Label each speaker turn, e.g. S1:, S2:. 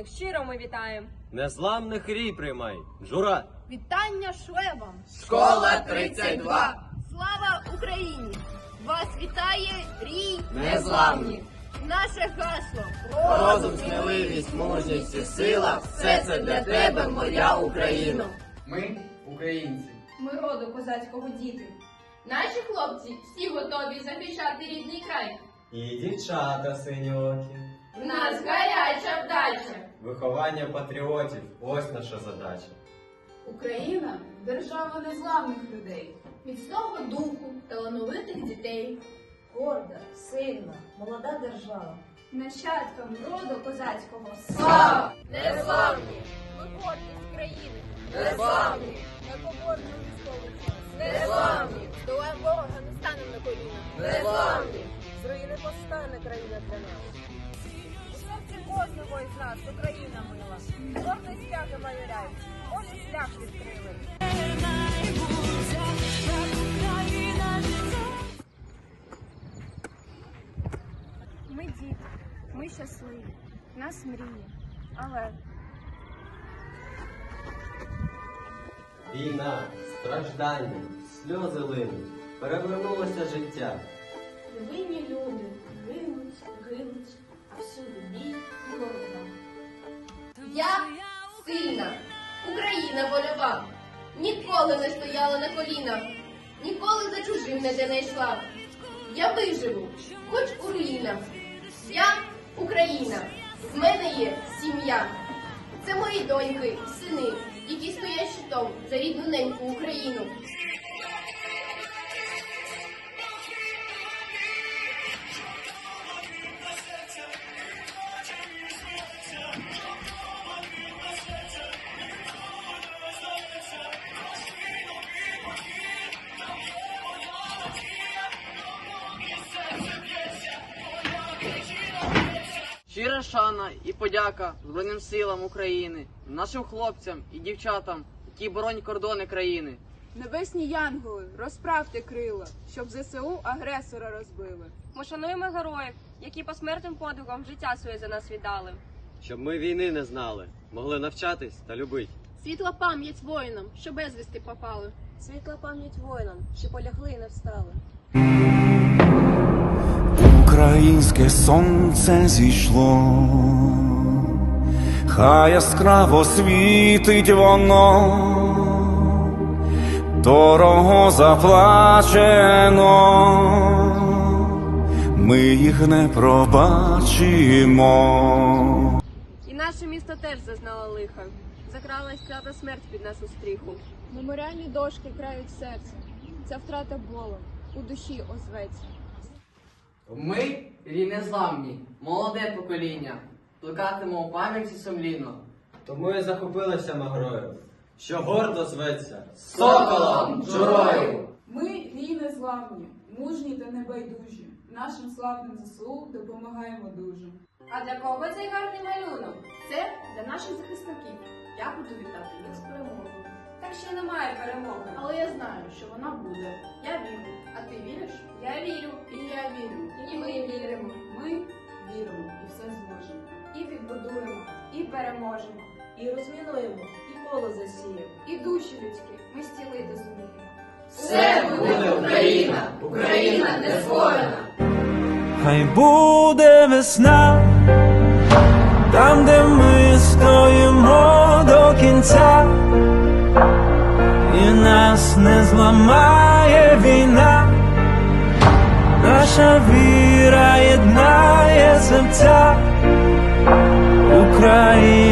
S1: шановних, щиро ми вітаємо.
S2: Незламних рій приймай. Жура!
S3: Вітання шле вам!
S4: Школа 32.
S3: Слава Україні! Вас вітає рій
S4: Незламні.
S3: Наше гасло
S4: Розум, сміливість, мужність і сила все це для тебе, моя Україно.
S5: Ми українці.
S6: Ми роду козацького діти. Наші хлопці всі готові захищати рідний край.
S2: І дівчата синьокі.
S6: В нас вдача.
S2: Виховання патріотів ось наша задача.
S7: Україна держава незламних людей,
S6: Міцного духу, талановитих дітей.
S8: Горда, сильна, молода держава.
S7: нащадкам роду козацького.
S6: Слава! Незламні!
S3: Ми гордість країни.
S6: Незламні!
S3: Непоборну військовий час.
S6: Незламні!
S3: Долаємо ворога, не станемо на коліна.
S6: Незламні!
S3: З руїни постане країна для нас. Нас Україна мила. Гордо стяги майоряють, Олі шлях відкрили.
S7: Ми діти, ми щасливі, нас мрії, але
S2: Війна, страждання, сльози линуть, перевернулося життя.
S8: Невинні люди
S6: стояла на колінах, ніколи за чужим не не йшла. Я виживу, хоч у руїнах. Я Україна. В мене є сім'я. Це мої доньки, сини, які стоять щитом за рідну неньку Україну.
S4: Щира шана і подяка Збройним силам України, нашим хлопцям і дівчатам, які боронять кордони країни.
S7: небесні янголи, розправте крила, щоб ЗСУ агресора розбили.
S1: Ми шануємо героїв, які посмертним подвигом життя своє за нас віддали.
S2: Щоб ми війни не знали, могли навчатись та любить.
S3: Світла пам'ять воїнам, що безвісти попали.
S8: Світла пам'ять воїнам, що полягли і не встали.
S9: Українське сонце зійшло, хай яскраво світить воно, дорого заплачено, ми їх не пробачимо.
S1: І наше місто теж зазнало лиха. Закралась клята смерть під нашу стріху.
S7: Меморіальні дошки крають серце. Ця втрата болем у душі озветься.
S4: Ми рівнезламні, молоде покоління, плекатимемо пам'яті сумлінно.
S2: Тому і захопилися ми грою, що гордо зветься.
S4: Соколом, журою!
S7: Ми рій незламні, мужні та небайдужі. Нашим славним ЗСУ допомагаємо дуже.
S6: А для кого цей гарний малюнок? Це для наших захисників. Я буду вітати їх з перемогою. Так ще немає перемоги.
S7: Але я знаю, що вона буде.
S6: Я вірю. А ти віриш?
S7: Все зможемо.
S6: І відбудуємо, і переможемо.
S8: І розмінуємо, і поле засіємо.
S6: І душі людські ми стілити зуміємо.
S4: Все буде Україна! Україна не згорена!
S9: Хай буде весна, там, де ми стоїмо до кінця, і нас не зламає війна, наша віра серця, Україна.